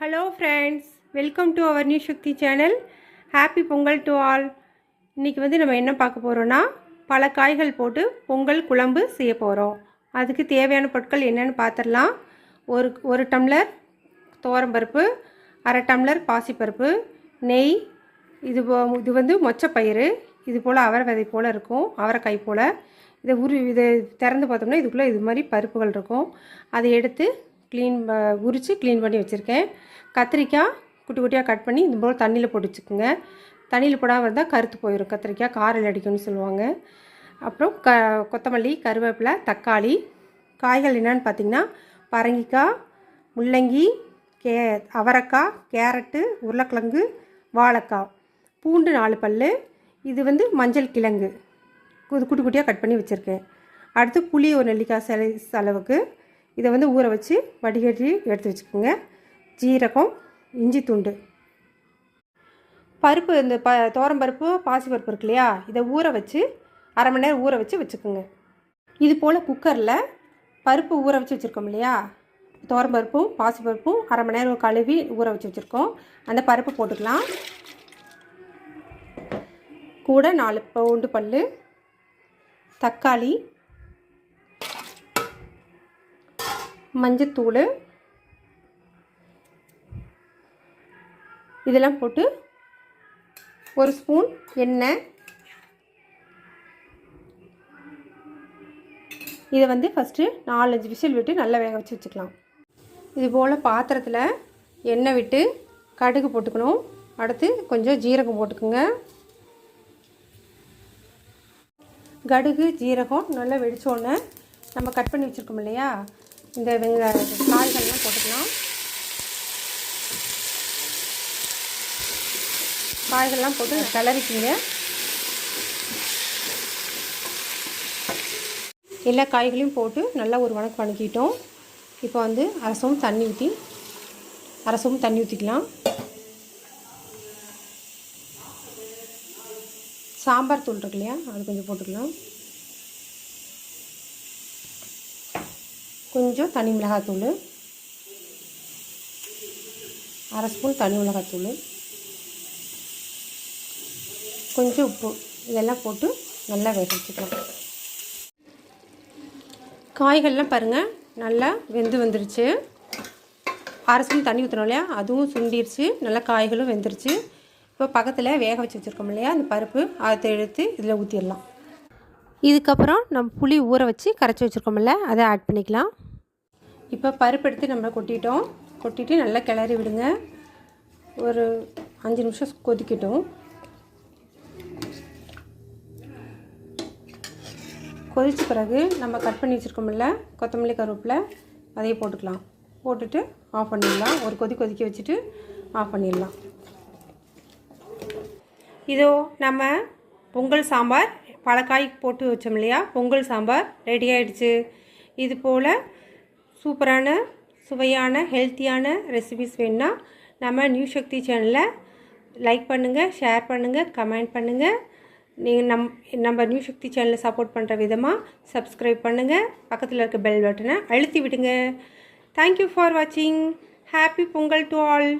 Hello friends welcome to our new Sakthi channel happy Pongal to all இன்றைக்கி வந்து நம்ம என்ன பார்க்க போகிறோன்னா பல காய்கள் போட்டு பொங்கல் குழம்பு செய்ய போகிறோம் அதுக்கு தேவையான பொருட்கள் என்னென்னு பார்த்துடலாம் ஒரு ஒரு டம்ளர் தோரம்பருப்பு அரை டம்ளர் பாசிப்பருப்பு நெய் இது போ- இது வந்து மொச்சப்பயிறு இது போல் அவரை விதை போல் இருக்கும் அவரைக்காய் போல். இதை உரு இதை திறந்து பார்த்தோம்னா இதுக்குள்ளே இது மாதிரி பருப்புகள் இருக்கும். அதை எடுத்து க்ளீன் உரித்து க்ளீன் பண்ணி வச்சுருக்கேன். கத்திரிக்காய் குட்டி குட்டியாக கட் பண்ணி இது போல் தண்ணியில் போட்டு வச்சுக்கோங்க தண்ணியில் போடாமல் இருந்தால் கருத்து போயிடும் கத்திரிக்காய் காரில் அடிக்கும்னு சொல்லுவாங்க. அப்புறம் க கொத்தமல்லி கருவேப்பிலை தக்காளி. காய்கள் என்னென்னு பார்த்தீங்கன்னா பரங்கிக்காய் முள்ளங்கி கே அவரைக்காய் கேரட்டு உருளைக்கிழங்கு வாழைக்காய். பூண்டு நாலு பல் இது வந்து மஞ்சள் கிழங்கு. குட்டி குட்டியாக கட் பண்ணி வச்சுருக்கேன். அடுத்து புளி ஒரு நெல்லிக்காய் சிலை அளவுக்கு இதை வந்து ஊற வச்சு வடிகட்டி எடுத்து வச்சுக்கோங்க. ஜீரகம் இஞ்சி துண்டு. பருப்பு இந்த ப பருப்பு பாசி பருப்பு இருக்கு இல்லையா? இதை ஊற வச்சு அரை மணி நேரம் ஊற வச்சு வச்சுக்கோங்க. இது போல் குக்கரில் பருப்பு ஊற வச்சு வச்சுருக்கோம் இல்லையா? பருப்பும் பாசி பருப்பும் அரை மணி நேரம் கழுவி ஊற வச்சு வச்சுருக்கோம். அந்த பருப்பு போட்டுக்கலாம். கூட நாலு பூண்டு பல் தக்காளி மஞ்சத்தூள். இதெல்லாம் போட்டு ஒரு ஸ்பூன் எண்ணெய். இதை வந்து ஃபஸ்ட்டு நாலஞ்சு விசில் விட்டு நல்லா வேக வச்சு வச்சுக்கலாம். இது போல் பாத்திரத்தில் எண்ணெய் விட்டு கடுகு போட்டுக்கணும். அடுத்து கொஞ்சம் ஜீரகம் போட்டுக்கோங்க. கடுகு ஜீரகம் நல்லா வெடித்தோடனே நம்ம கட் பண்ணி வச்சுருக்கோம் இல்லையா? இந்த வெங்க காய்கள்லாம் போட்டுக்கலாம். காய்கள்லாம் போட்டு கிளறிக்கிங்க. எல்லா காய்களையும் போட்டு நல்லா ஒரு வணக்கு வணக்கிட்டோம். இப்போ வந்து அரசமும் தண்ணி ஊற்றி அரசமும் தண்ணி ஊற்றிக்கலாம் சாம்பார் தூள் இருக்கு இல்லையா அது கொஞ்சம் போட்டுக்கலாம். கொஞ்சம் தனி மிளகாத்தூள். அரை ஸ்பூன் தனி மிளகாத்தூள். கொஞ்சம் உப்பு. இதெல்லாம் போட்டு நல்லா வேக வச்சுக்கலாம். காய்கள்லாம் பாருங்கள் நல்லா வெந்து வந்துருச்சு. அரை ஸ்பூன் தண்ணி ஊற்றணும் இல்லையா? அதுவும் சுண்டிருச்சு. நல்லா காய்களும் வெந்துருச்சு. இப்போ பக்கத்தில் வேக வச்சு வச்சுருக்கோம் இல்லையா? அந்த பருப்பு அதை எடுத்து இதில் ஊற்றிடலாம் இதுக்கப்புறம் நம்ம புளி ஊற வச்சு கரைச்சி வச்சுருக்கோம்ல அதை ஆட் பண்ணிக்கலாம். இப்போ பருப்பு எடுத்து நம்ம கொட்டிட்டோம். கொட்டிட்டு நல்லா கிளறி விடுங்க. ஒரு அஞ்சு நிமிஷம் கொதிக்கட்டும். கொதித்த பிறகு நம்ம கட் பண்ணி வச்சுருக்கோம்ல கொத்தமல்லி கருவேப்பில் அதையே போட்டுக்கலாம். போட்டுட்டு ஆஃப் பண்ணிடலாம். ஒரு கொதி கொதிக்க வச்சுட்டு ஆஃப் பண்ணிடலாம். இதோ நம்ம பொங்கல் சாம்பார் பழக்காய் போட்டு வச்சோம் இல்லையா? பொங்கல் சாம்பார் ரெடி ஆயிடுச்சு. இது போல் சூப்பரான சுவையான ஹெல்த்தியான ரெசிபிஸ் வேணுன்னா நம்ம நியூ சக்தி சேனலை லைக் பண்ணுங்கள் ஷேர் பண்ணுங்கள் கமெண்ட் பண்ணுங்கள் நீங்கள் நம் நம்ம நியூ சக்தி சேனலை சப்போர்ட் பண்ணுற விதமாக சப்ஸ்கிரைப் பண்ணுங்கள் பக்கத்தில் இருக்க பெல் பட்டனை அழுத்தி விடுங்க. தேங்க்யூ ஃபார் வாட்சிங் ஹாப்பி பொங்கல் டு ஆல்